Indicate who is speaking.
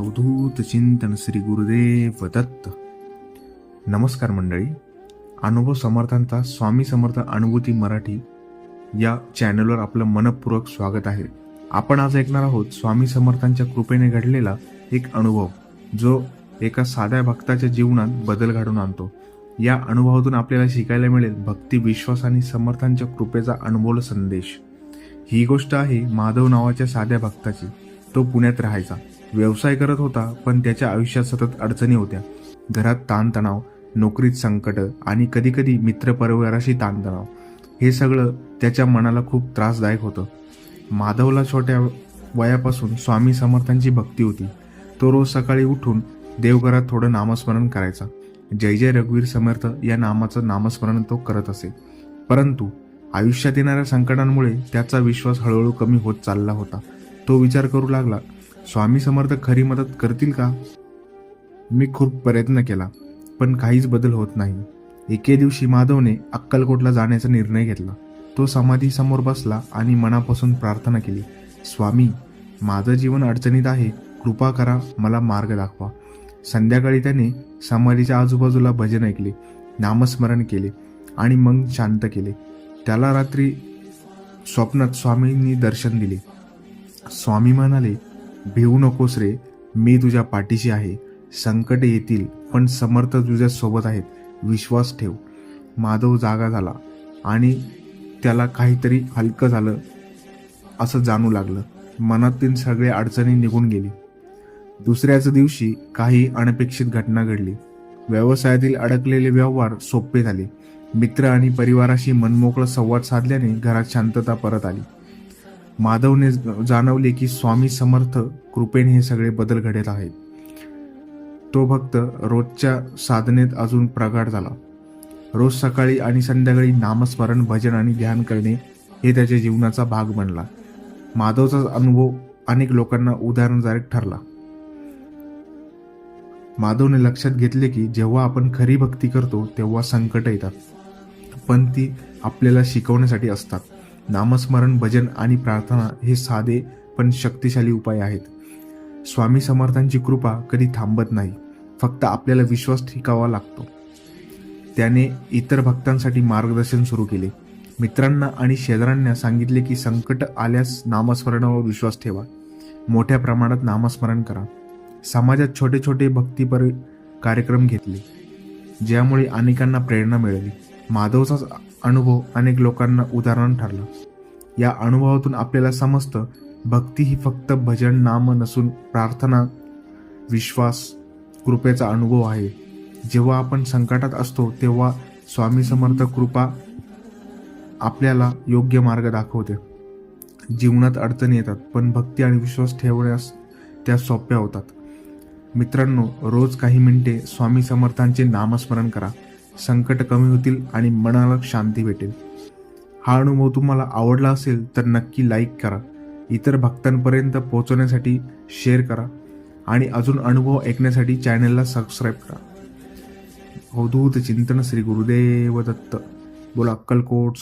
Speaker 1: अवधूत चिंतन श्री गुरुदेव दत्त. नमस्कार मंडळी. अनुभव समर्थांचा स्वामी समर्थ अनुभूती मराठी या चॅनलवर आपलं मनपूर्वक स्वागत आहे. आपण आज ऐकणार आहोत स्वामी समर्थांच्या कृपेने घडलेला एक अनुभव जो एका साध्या भक्ताच्या जीवनात बदल घडून आणतो. या अनुभवातून आपल्याला शिकायला मिळेल भक्ती विश्वास आणि समर्थांच्या कृपेचा अनमोल संदेश. ही गोष्ट आहे माधव नावाच्या साध्या भक्ताची. तो पुण्यात राहायचा. व्यवसाय करत होता पण त्याच्या आयुष्यात सतत अडचणी होत्या. घरात ताणतणाव नोकरीत संकट आणि कधीकधी मित्रपरिवाराशी ताणतणाव. हे सगळं त्याच्या मनाला खूप त्रासदायक होतं. माधवला छोट्या वयापासून स्वामी समर्थांची भक्ती होती. तो रोज सकाळी उठून देवघरात थोडं नामस्मरण करायचा. जय जय रघुवीर समर्थ या नामाचं नामस्मरण तो करत असे. परंतु आयुष्यात येणाऱ्या संकटांमुळे त्याचा विश्वास हळूहळू कमी होत चालला होता. तो विचार करू लागला स्वामी समर्थ खरी मदत करतील का? मी खूप प्रयत्न केला पण काहीच बदल होत नाही. एके दिवशी माधवने अक्कलकोटला जाण्याचा निर्णय घेतला. तो समाधीसमोर बसला आणि मनापासून प्रार्थना केली स्वामी माझं जीवन अडचणीत आहे कृपा करा मला मार्ग दाखवा. संध्याकाळी त्याने समाधीच्या आजूबाजूला भजन ऐकले नामस्मरण केले आणि मग शांत केले. त्याला रात्री स्वप्नात स्वामींनी दर्शन दिले. स्वामी म्हणाले भिवू नकोस रे. मी तुझ्या पाठीशी आहे. संकट येतील पण समर्थ तुझ्या सोबत आहेत. विश्वास ठेव. माधव जागा झाला आणि त्याला काहीतरी हलकं झालं असं जाणू लागलं. मनातील सगळे अडचणी निघून गेली. दुसऱ्याच दिवशी काही अनपेक्षित घटना घडली. व्यवसायातील अडकलेले व्यवहार सोपे झाले. मित्र आणि परिवाराशी मनमोकळा संवाद साधल्याने घरात शांतता परत आली. माधवने जाणवले की स्वामी समर्थ कृपेने हे सगळे बदल घडत आहेत. तो भक्त रोजच्या साधनेत अजून प्रगाढ झाला. रोज सकाळी आणि संध्याकाळी नामस्मरण भजन आणि ध्यान करणे हे त्याच्या जीवनाचा भाग बनला. माधवचा अनुभव अनेक लोकांना उदाहरणदायक ठरला. माधवने लक्षात घेतले की जेव्हा आपण खरी भक्ती करतो तेव्हा संकट येतात. पण ती आपल्याला शिकवण्यासाठी असतात. नामस्मरण भजन आणि प्रार्थना हे साधे पण शक्तिशाली उपाय आहेत. स्वामी समर्थांची कृपा कधी थांबत नाही. फक्त आपल्याला विश्वास ठिकावा लागतो. त्याने इतर भक्तांसाठी मार्गदर्शन सुरू केले. मित्रांना आणि शेजाऱ्यांना सांगितले की संकट आल्यास नामस्मरणावर विश्वास ठेवा. मोठ्या प्रमाणात नामस्मरण करा. समाजात छोटे छोटे भक्तीपर कार्यक्रम घेतले ज्यामुळे अनेकांना प्रेरणा मिळाली. माधवचा अनुभव अनेक लोकांना उदाहरण ठरला. या अनुभवातून आपल्याला समजतं भक्ती ही फक्त भजन नाम नसून प्रार्थना विश्वास कृपेचा अनुभव आहे. जेव्हा आपण संकटात असतो तेव्हा स्वामी समर्थ कृपा आपल्याला योग्य मार्ग दाखवते. जीवनात अडचणी येतात पण भक्ती आणि विश्वास ठेवण्यास त्या सोप्या होतात. मित्रांनो रोज काही मिनिटे स्वामी समर्थांचे नामस्मरण करा. संकट कमी होतील आणि मनाला शांती भेटेल. हा अनुभव तुम्हाला आवडला असेल तर नक्की लाईक करा. इतर भक्तांपर्यंत पोहोचवण्यासाठी शेअर करा आणि अजून अनुभव ऐकण्यासाठी चॅनलला सबस्क्राईब करा. अवधूत चिंतन श्री गुरुदेव दत्त. बोला अक्कलकोट